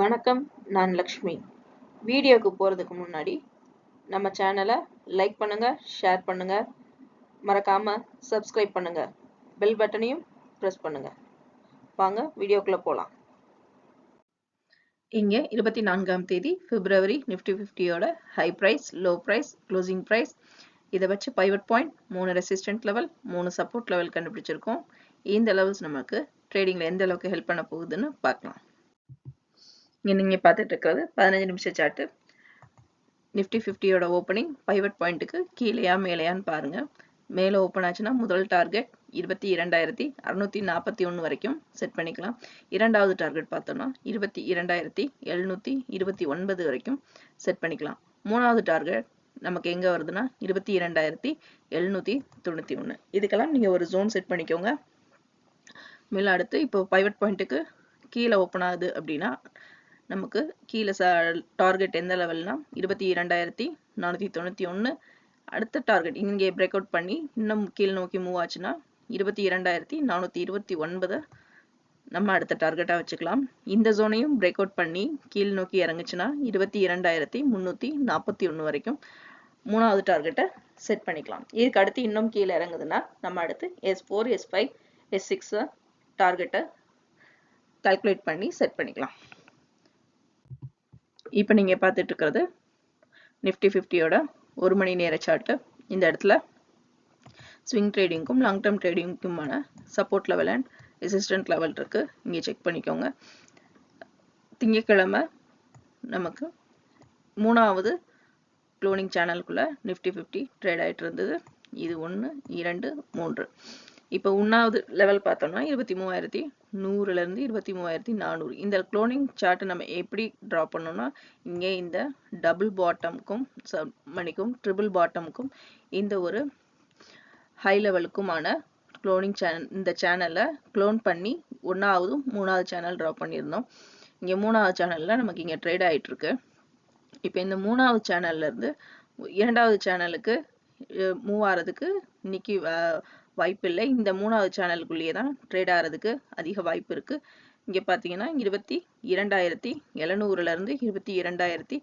வணக்கம் நான் லக்ஷ்மி. வீடியோக்கு போகிறதுக்கு முன்னாடி நம்ம சேனலை லைக் பண்ணுங்கள் ஷேர் பண்ணுங்க. மறக்காமல் சப்ஸ்கிரைப் பண்ணுங்க. பெல் பட்டனையும் ப்ரெஸ் பண்ணுங்க. வாங்க வீடியோக்குள்ளே போகலாம் இங்கே இருபத்தி நான்காம் தேதி February Nifty ஃபிஃப்டியோட high price low price closing price இதை வச்சு பைவட் பாயிண்ட் மூணு ரெசிஸ்டன்ட் லெவல் மூணு சப்போர்ட் லெவல் கண்டுபிடிச்சிருக்கோம். இந்த லெவல்ஸ் நமக்கு ட்ரேடிங்கில் எந்த அளவுக்கு ஹெல்ப் பண்ண போகுதுன்னு பார்க்கலாம். நீங்கள் பார்த்துட்டு இருக்கிறது பதினஞ்சு நிமிஷம் சார்ட்டு நிஃப்டி ஃபிஃப்டியோட ஓப்பனிங் பைவட் பாயிண்ட்டுக்கு கீழேயா மேலேயான்னு பாருங்கள் மேலே ஓப்பன் ஆச்சுன்னா முதல் டார்கெட் இருபத்தி இரண்டாயிரத்தி அறுநூத்தி நாற்பத்தி ஒன்று வரைக்கும் செட் பண்ணிக்கலாம். இரண்டாவது டார்கெட் பார்த்தோம்னா இருபத்தி இரண்டாயிரத்தி எழுநூற்றி இருபத்தி ஒன்பது வரைக்கும் செட் பண்ணிக்கலாம். மூணாவது டார்கெட் நமக்கு எங்கே வருதுன்னா இருபத்தி இரண்டாயிரத்தி எழுநூற்றி தொண்ணூற்றி ஒன்று இதுக்கெல்லாம் நீங்கள் ஒரு ஜோன் செட் பண்ணிக்கோங்க. மேலே அடுத்து இப்போ பைவட் பாயிண்ட்டுக்கு கீழே ஓப்பன் ஆகுது அப்படின்னா நமக்கு கீழே ச டார்கெட் எந்த லெவல்னா இருபத்தி இரண்டாயிரத்தி நானூற்றி தொண்ணூற்றி ஒன்று அடுத்த டார்கெட் இங்கே பிரேக் அவுட் பண்ணி இன்னும் கீழ் நோக்கி மூவ் ஆச்சுன்னா இருபத்தி இரண்டாயிரத்தி நானூற்றி இருபத்தி ஒன்பதை. நம்ம அடுத்த டார்கெட்டாக வச்சுக்கலாம். இந்த ஜோனையும் பிரேக் அவுட் பண்ணி கீழ் நோக்கி இறங்குச்சுன்னா இருபத்தி இரண்டாயிரத்தி முந்நூற்றி நாற்பத்தி ஒன்று வரைக்கும் மூணாவது டார்கெட்டை செட் பண்ணிக்கலாம். இதுக்கு அடுத்து இன்னும் கீழே இறங்குதுன்னா நம்ம அடுத்து S four S five S சிக்ஸை டார்கெட்டை கால்குலேட் பண்ணி செட் பண்ணிக்கலாம். இப்போ நீங்கள் பார்த்துட்டு இருக்கிறது நிஃப்டி ஃபிஃப்டியோட ஒரு மணி நேர சார்ட்டு. இந்த இடத்துல ஸ்விங் ட்ரேடிங்க்கும் long term ட்ரேடிங்க்குமான support level and resistant level இருக்குது இங்கே செக் பண்ணிக்கோங்க. திங்கக்கிழமை நமக்கு மூணாவது க்ளோனிங் சேனலுக்குள்ளே நிஃப்டி ஃபிஃப்டி ட்ரேட் ஆகிட்டு இருந்தது இது ஒன்று இரண்டு மூன்று. இப்போ ஒன்றாவது லெவல் பார்த்தோம்னா இருபத்தி மூவாயிரத்தி நூறுலேருந்து இருபத்தி மூவாயிரத்தி நானூறு. இந்த குளோனிங் சார்ட்டை நம்ம எப்படி ட்ரா பண்ணோம்னா இங்கே இந்த டபுள் பாட்டமுக்கும் மணிக்கும் ட்ரிபிள் பாட்டமுக்கும் இந்த ஒரு ஹை லெவலுக்குமான குளோனிங் சேனல் இந்த சேனலை க்ளோன் பண்ணி ஒன்றாவதும் மூணாவது சேனல் ட்ரா பண்ணியிருந்தோம். இங்கே மூணாவது சேனலில் நமக்கு இங்கே ட்ரேட் ஆகிட்டுருக்கு இப்போ இந்த மூணாவது சேனல்லேருந்து இரண்டாவது சேனலுக்கு மூவ் ஆகிறதுக்கு இன்னைக்கு வாய்ப்பு இல்லை இந்த மூணாவது சேனலுக்குள்ளேயே தான் ட்ரேட் ஆகிறதுக்கு அதிக வாய்ப்பு இருக்குது இங்கே பார்த்தீங்கன்னா இருபத்தி இரண்டாயிரத்தி எழுநூறுலேருந்து இருபத்தி இரண்டாயிரத்தி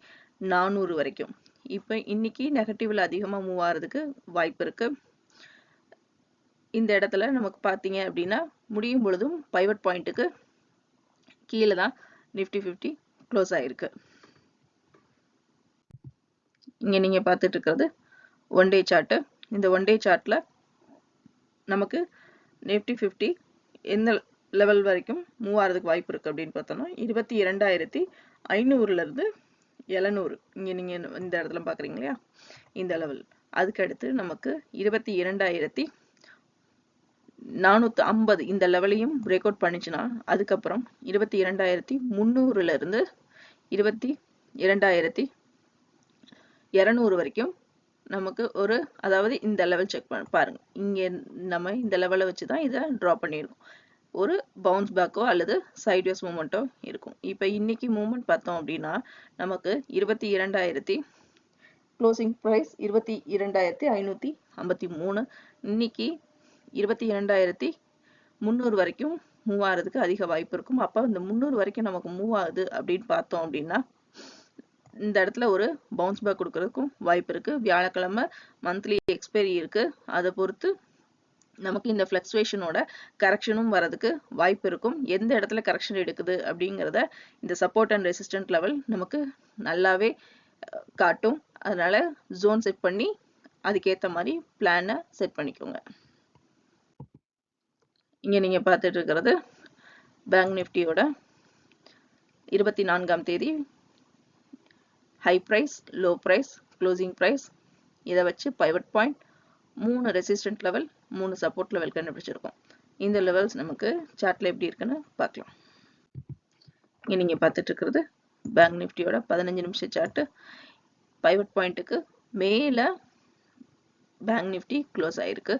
நானூறு வரைக்கும். இப்போ இன்னைக்கு நெகட்டிவில் அதிகமாக மூவ் ஆகிறதுக்கு வாய்ப்பு இருக்குது இந்த இடத்துல நமக்கு பார்த்தீங்க அப்படின்னா முடியும் பொழுதும் பைவட் பாயிண்ட்டுக்கு கீழே தான் நிஃப்டி ஃபிஃப்டி க்ளோஸ் ஆகிருக்கு இங்கே நீங்கள் பார்த்துட்டு இருக்கிறது ஒன் டே சார்ட்டு இந்த ஒன் டே சார்ட்டில் நமக்கு நிஃப்டி ஃபிஃப்டி எந்த லெவல் வரைக்கும் மூவ் ஆகிறதுக்கு வாய்ப்பு இருக்குது அப்படின்னு பார்த்தோம்னா இருபத்தி இரண்டாயிரத்தி ஐநூறுலேருந்து எழுநூறு. இங்கே நீங்கள் இந்த இடத்துல பார்க்குறீங்க இல்லையா? இந்த லெவல் அதுக்கு அடுத்து நமக்கு இருபத்தி இரண்டாயிரத்தி நானூற்றி ஐம்பது இந்த லெவலையும் பிரேக் அவுட் பண்ணிச்சுன்னா அதுக்கப்புறம் இருபத்தி இரண்டாயிரத்தி முந்நூறுலேருந்து இருபத்தி இரண்டாயிரத்தி இரநூறு வரைக்கும் நமக்கு ஒரு அதாவது இந்த லெவல் செக் பண்ண பாருங்க. இங்கே நம்ம இந்த லெவலை வச்சு தான் இதை ட்ரா பண்ணியிருக்கோம் ஒரு பவுன்ஸ் பேக்கோ அல்லது சைட்வேஸ் மூமெண்ட்டோ இருக்கும். இப்போ இன்னைக்கு மூமெண்ட் பார்த்தோம் அப்படின்னா நமக்கு இருபத்தி இரண்டாயிரத்தி க்ளோசிங் ப்ரைஸ் இருபத்தி இரண்டாயிரத்தி ஐநூற்றி ஐம்பத்தி மூணு. இன்னைக்கு இருபத்தி இரண்டாயிரத்தி முந்நூறு வரைக்கும் மூவ் ஆகிறதுக்கு அதிக வாய்ப்பு இருக்கும். அப்போ இந்த முந்நூறு வரைக்கும் நமக்கு மூவ் ஆகுது அப்படின்னு பார்த்தோம் அப்படின்னா இந்த இடத்துல ஒரு பவுன்ஸ் பேக் கொடுக்கறதுக்கும் வாய்ப்பு இருக்கு. வியாழக்கிழமை மந்த்லி எக்ஸ்பைரி இருக்கு. அதை பொறுத்து நமக்கு இந்த ஃப்ளக்சுவேஷனோட கரெக்ஷனும் வரதுக்கு வாய்ப்பு இருக்கும். எந்த இடத்துல கரெக்ஷன் எடுக்குது அப்படிங்கிறத இந்த சப்போர்ட் அண்ட் ரெசிஸ்டன்ட் லெவல் நமக்கு நல்லாவே காட்டும். அதனால ஜோன் செட் பண்ணி அதுக்கேற்ற மாதிரி பிளானை செட் பண்ணிக்கோங்க. இங்கே நீங்கள் பார்த்துட்டு இருக்கிறது பேங்க் நிஃப்டியோட இருபத்தி நான்காம் தேதி high price low price closing price இதை வச்சு பைவட் பாயிண்ட் மூணு ரெசிஸ்டன்ட் லெவல் மூணு சப்போர்ட் லெவல் கண்டுபிடிச்சிருக்கோம். இந்த லெவல்ஸ் நமக்கு சார்ட்டில் எப்படி இருக்குன்னு பார்க்கலாம். இங்கே நீங்கள் பார்த்துட்டு இருக்கிறது பேங்க் நிஃப்டியோட பதினஞ்சு நிமிஷம் சார்ட்டு பைவட் பாயிண்ட்டுக்கு மேலே பேங்க் நிஃப்டி க்ளோஸ் ஆயிருக்கு.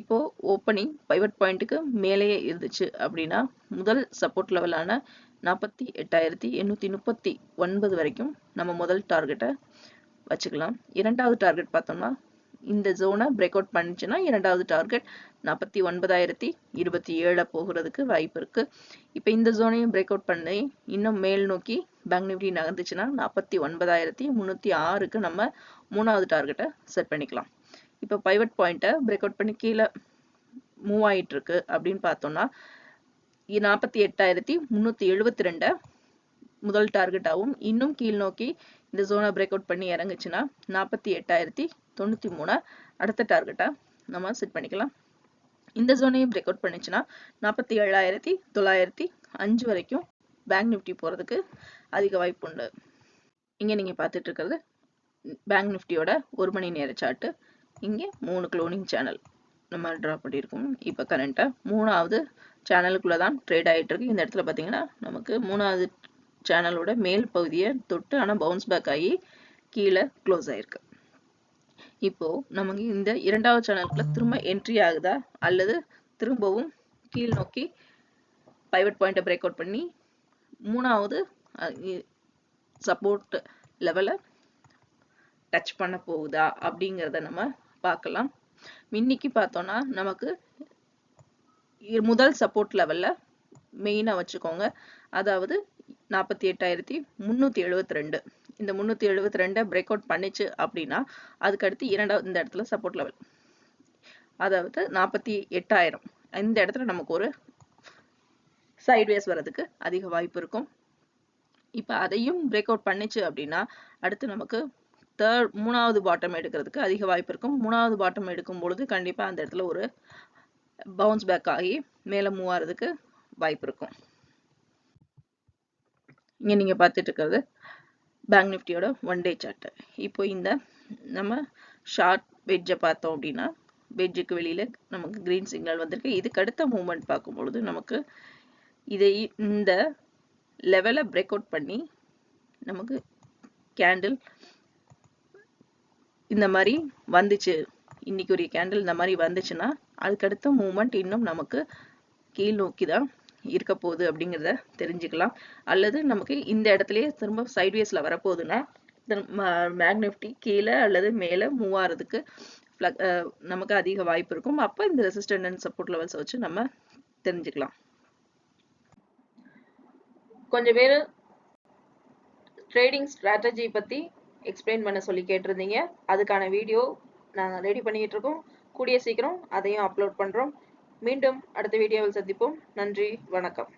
இப்போ ஓப்பனிங் பைவட் பாயிண்ட்டுக்கு மேலேயே இருந்துச்சு அப்படின்னா முதல் சப்போர்ட் லெவலான நாற்பத்தி எட்டாயிரத்தி எண்ணூற்றி முப்பத்தி ஒன்பது வரைக்கும் நம்ம முதல் டார்கெட்டை வச்சுக்கலாம். இரண்டாவது டார்கெட் பார்த்தோம்னா இந்த ஜோனை பிரேக் அவுட் பண்ணுச்சுன்னா இரண்டாவது டார்கெட் நாற்பத்தி ஒன்பதாயிரத்தி இருபத்தி ஏழை போகிறதுக்கு வாய்ப்பு இருக்கு. இப்போ இந்த ஜோனையும் பிரேக் அவுட் பண்ணி இன்னும் மேல் நோக்கி பேங்க் நிஃப்டி நகர்ந்துச்சுன்னா நாற்பத்தி ஒன்பதாயிரத்தி முந்நூற்றி ஆறுக்கு நம்ம மூணாவது டார்கெட்டை செட் பண்ணிக்கலாம். இப்போ பைவட் பாயிண்ட்டை பிரேக் அவுட் பண்ணி கீழே மூவ் ஆகிட்டுருக்கு அப்படின்னு பார்த்தோம்னா நாற்பத்தி எட்டாயிரத்தி முந்நூற்றி எழுபத்தி ரெண்டை முதல் டார்கெட்டாகவும் இன்னும் கீழ் நோக்கி இந்த ஜோனை பிரேக் அவுட் பண்ணி இறங்குச்சுன்னா நாற்பத்தி எட்டாயிரத்தி தொண்ணூற்றி மூணு அடுத்த டார்கெட்டாக நம்ம செட் பண்ணிக்கலாம். இந்த ஜோனையும் பிரேக் அவுட் பண்ணிச்சுன்னா நாற்பத்தி ஏழாயிரத்தி தொள்ளாயிரத்தி அஞ்சு வரைக்கும் பேங்க் நிஃப்டி போகிறதுக்கு அதிக வாய்ப்பு உண்டு. இங்கே நீங்கள் பார்த்துட்டு இருக்கிறது பேங்க் நிஃப்டியோட ஒரு மணி நேர சார்ட்டு இங்கே மூணு க்ளோனிங் சேனல் நம்ம ட்ரா பண்ணியிருக்கோம். இப்போ கரண்ட்டாக மூணாவது சேனலுக்குள்ளே தான் ட்ரேட் ஆகிட்டுருக்கு இந்த இடத்துல பார்த்தீங்கன்னா நமக்கு மூணாவது சேனலோட மேல் பகுதியை தொட்டு ஆனால் பவுன்ஸ் பேக் ஆகி கீழே க்ளோஸ் ஆகிருக்கு இப்போது நமக்கு இந்த இரண்டாவது சேனலுக்குள்ள திரும்ப என்ட்ரி ஆகுதா? அல்லது திரும்பவும் கீழ் நோக்கி பைவட் பாயிண்ட்டை பிரேக் அவுட் பண்ணி மூணாவது சப்போர்ட் லெவலை டச் பண்ண போகுதா? அப்படிங்கிறத நம்ம பார்க்கலாம். இன்னைக்கு பார்த்தோன்னா நமக்கு முதல் சப்போர்ட் லெவல்ல மெயினாக வச்சுக்கோங்க. அதாவது நாற்பத்தி எட்டாயிரத்தி முந்நூற்றி எழுபத்தி ரெண்டு. இந்த முந்நூற்றி எழுபத்தி ரெண்டை பிரேக் அவுட் பண்ணிச்சு அப்படின்னா அதுக்கடுத்து இரண்டாவது இந்த இடத்துல சப்போர்ட் லெவல் அதாவது நாற்பத்தி எட்டாயிரம். இந்த இடத்துல நமக்கு ஒரு சைட்வேஸ் வர்றதுக்கு அதிக வாய்ப்பு இருக்கும். இப்போ அதையும் பிரேக் அவுட் பண்ணிச்சு அப்படின்னா அடுத்து நமக்கு தேர்ட் மூணாவது பாட்டம் எடுக்கிறதுக்கு அதிக வாய்ப்பு இருக்கும். மூணாவது பாட்டம் எடுக்கும் பொழுது கண்டிப்பாக அந்த இடத்துல ஒரு பவுன்ஸ் பேக் ஆகி மேலே மூவ் ஆகிறதுக்கு வாய்ப்பு இருக்கும். இங்கே நீங்கள் பார்த்துட்டு இருக்கிறது பேங்க் நிஃப்டியோட ஒன் டே சார்ட்டு இப்போ இந்த நம்ம ஷார்ட் வெஜ்ஜை பார்த்தோம் அப்படின்னா வெஜ்ஜுக்கு வெளியில் நமக்கு க்ரீன் சிக்னல் வந்திருக்கு. இதுக்கு அடுத்த மூமெண்ட் பார்க்கும்பொழுது நமக்கு இதை இந்த லெவலை பிரேக் அவுட் பண்ணி நமக்கு கேண்டில் இந்த மாதிரி வந்துச்சு. இன்னைக்கு ஒரு கேண்டில் இந்த மாதிரி வந்துச்சுன்னா அதுக்கடுத்த மூமெண்ட் இன்னும் நமக்கு கீழ் நோக்கி தான் இருக்க போகுது அப்படிங்கிறத தெரிஞ்சுக்கலாம். அல்லது நமக்கு இந்த இடத்துலயே திரும்ப சைட்வேஸில் வரப்போகுதுன்னா மேக் கீழே அல்லது மேலே மூவ் ஆகிறதுக்கு நமக்கு அதிக வாய்ப்பு இருக்கும். அப்போ இந்த ரெசிஸ்டன்ட் அண்ட் சப்போர்ட் லெவல்ஸ் வச்சு நம்ம தெரிஞ்சுக்கலாம். கொஞ்சம் பேர் ட்ரேடிங் ஸ்ட்ராட்டஜி பற்றி எக்ஸ்பிளைன் பண்ண சொல்லி கேட்டிருந்தீங்க. அதுக்கான வீடியோ நாங்கள் ரெடி பண்ணிக்கிட்டு இருக்கோம் கூடிய சீக்கிரம் அதையும் அப்லோட் பண்ணுறோம் மீண்டும் அடுத்த வீடியோவில் சந்திப்போம். நன்றி வணக்கம்.